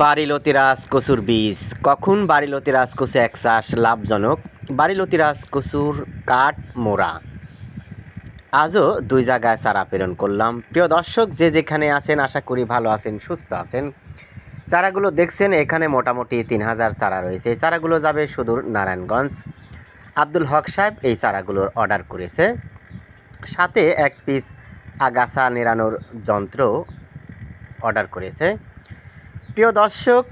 বাড়িলতি রাজকসুর বীজ। কখন বাড়িলতি রাজকসু এক চাষ লাভজনক? বাড়িলতি রাজকসুর কাঠ মোড়া। আজও দুই জায়গায় চারা প্রেরণ করলাম। প্রিয় দর্শক, যে যেখানে আছেন, আশা করি ভালো আছেন, সুস্থ আছেন। চারাগুলো দেখছেন, এখানে মোটামুটি তিন হাজার চারা রয়েছে। এই চারাগুলো যাবে সুদূর নারায়ণগঞ্জ। আব্দুল হক সাহেব এই চারাগুলোর অর্ডার করেছে। সাথে এক পিস আগাছা নেড়ানোর যন্ত্র অর্ডার করেছে। প্রিয় দর্শক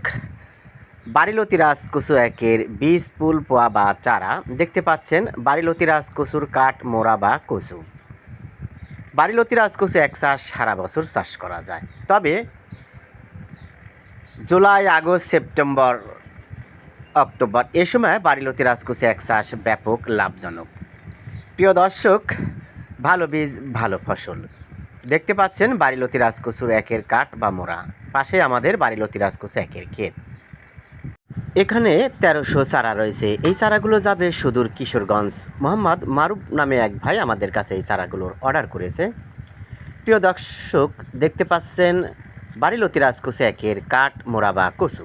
বাড়িলতি রাজকসু একের বীজ পুল পোয়া বা চারা দেখতে পাচ্ছেন বাড়িলতি রাজকসুর কাঠ, মোড়া বা কচু। বাড়িলতি রাজকসু এক চাষ সারা বছর চাষ করা যায়। তবে জুলাই, আগস্ট, সেপ্টেম্বর, অক্টোবর এ সময় বাড়িলতি রাজকসু এক চাষ ব্যাপক লাভজনক। প্রিয় দর্শক, ভালো বীজ, ভালো ফসল। দেখতে পাচ্ছেন বাড়িলতি রাজকসুর একের কাঠ বা মোড়া। পাশে আমাদের বাড়িলতি রাজকসু একের ক্ষেত। এখানে তেরোশো চারা রয়েছে। এই চারাগুলো যাবে সুদূর কিশোরগঞ্জ। মোহাম্মদ মারুফ নামে এক ভাই আমাদের কাছে এই চারাগুলোর অর্ডার করেছে। প্রিয় দর্শক, দেখতে পাচ্ছেন বাড়িলতি রাজকসু একের কাঠ, মোড়া বা কচু।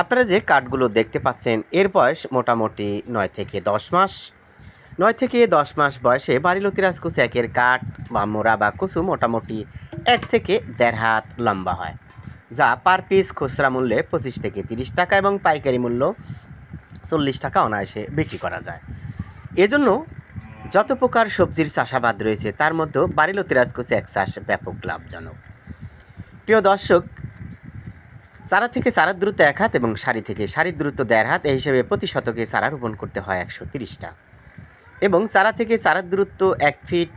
আপনারা যে কাঠগুলো দেখতে পাচ্ছেন, এর বয়স মোটামুটি নয় থেকে দশ মাস। নয় থেকে দশ মাস বয়সে বাড়িলতি রাজকসু একের কাঠ বা মোড়া বা কচু মোটামুটি এক থেকে দেড় হাত লম্বা হয়, যা পার পিস খুচরা মূল্যে পঁচিশ থেকে তিরিশ টাকা এবং পাইকারি মূল্য চল্লিশ টাকা অনায়াসে বিক্রি করা যায়। এজন্য যত প্রকার সবজির চাষাবাদ রয়েছে, তার মধ্যে বাড়িলতি রাজকসু এক চাষ ব্যাপক লাভজনক। প্রিয় দর্শক, চারা থেকে চারার দূরত্ব এক হাত এবং সারি থেকে সারির দূরত্ব দেড় হাত এই হিসেবে প্রতি শতকে চারা রোপণ করতে হয় একশো তিরিশটা এবং চারা থেকে চারার দূরত্ব এক ফিট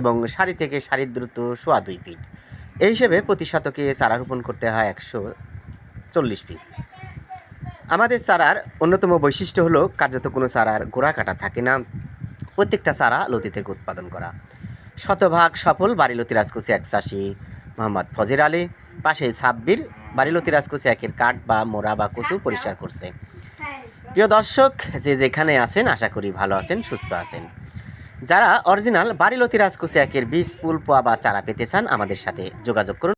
এবং সারি থেকে সারির দূরত্ব সোয়া দুই ফিট। এই হিসেবে প্রতি শতকে চারা রোপণ করতে হয় একশো চল্লিশ পিস। আমাদের চারার অন্যতম বৈশিষ্ট্য হলো, কার্যত কোনো চারার গোড়া কাটা থাকে না। প্রত্যেকটা চারা লতি থেকে উৎপাদন করা। শতভাগ সফল বাড়িলতি রাজকুচি এক চাষি মোহাম্মদ ফজির আলী, পাশে সাব্বির বাড়িলতি রাজকুচি একের কাঠ বা মোড়া বা কচু পরিষ্কার করছে। প্রিয় দর্শক, যে যেখানে আছেন, আশা করি ভালো আছেন, সুস্থ আছেন। যারা অরিজিনাল বাড়িলতি রাজকুচি একের বীজ পুল পোয়া বা চারা পেতে চান, আমাদের সাথে যোগাযোগ করুন।